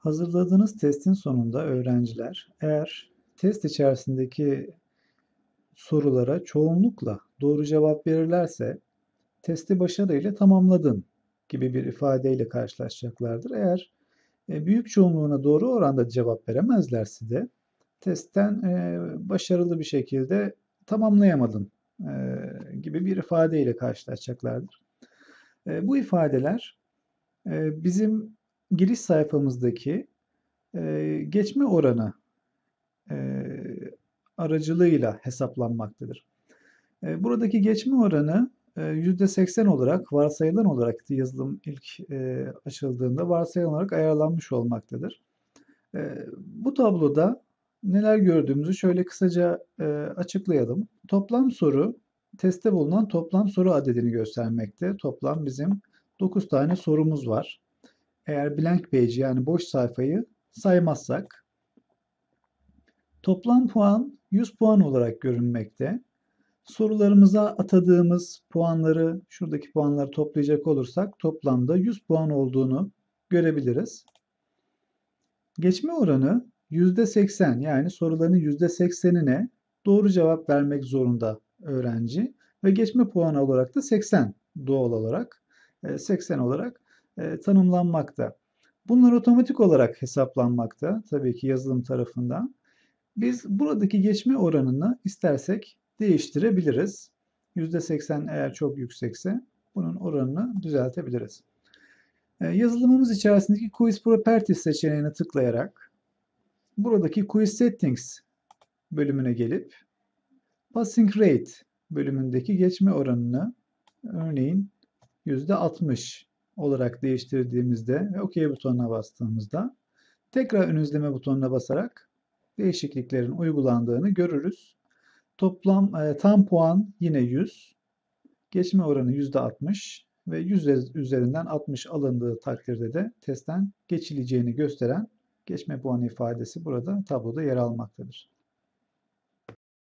Hazırladığınız testin sonunda öğrenciler eğer test içerisindeki sorulara çoğunlukla doğru cevap verirlerse testi başarıyla tamamladın gibi bir ifadeyle karşılaşacaklardır. Eğer e, büyük çoğunluğuna doğru oranda cevap veremezlerse de testten e, başarılı bir şekilde tamamlayamadın e, gibi bir ifadeyle karşılaşacaklardır. Bu ifadeler bizim giriş sayfamızdaki geçme oranı aracılığıyla hesaplanmaktadır. Buradaki geçme oranı %80 olarak varsayılan olarak yazılım ilk açıldığında varsayılan olarak ayarlanmış olmaktadır. Bu tabloda neler gördüğümüzü şöyle kısaca açıklayalım. Toplam soru testte bulunan toplam soru adedini göstermekte. Toplam bizim 9 tane sorumuz var. Eğer blank page yani boş sayfayı saymazsak toplam puan 100 puan olarak görünmekte. Sorularımıza atadığımız puanları, şuradaki puanları toplayacak olursak toplamda 100 puan olduğunu görebiliriz. Geçme oranı %80 yani soruların %80'ine doğru cevap vermek zorunda öğrenci ve geçme puanı olarak da 80 doğal olarak 80 e, olarak e, tanımlanmakta. Bunlar otomatik olarak hesaplanmakta tabii ki yazılım tarafından. Biz buradaki geçme oranını istersek değiştirebiliriz. %80 eğer çok yüksekse bunun oranını düzeltebiliriz. E, yazılımımız içerisindeki Quiz Properties seçeneğine tıklayarak buradaki Quiz Settings bölümüne gelip Passing Rate bölümündeki geçme oranını örneğin %60 olarak değiştirdiğimizde ve OK butonuna bastığımızda tekrar ön izleme butonuna basarak değişikliklerin uygulandığını görürüz. Toplam e, tam puan yine 100. Geçme oranı %60 ve 100 üzerinden 60 alındığı takdirde de testten geçileceğini gösteren geçme puanı ifadesi burada tabloda yer almaktadır.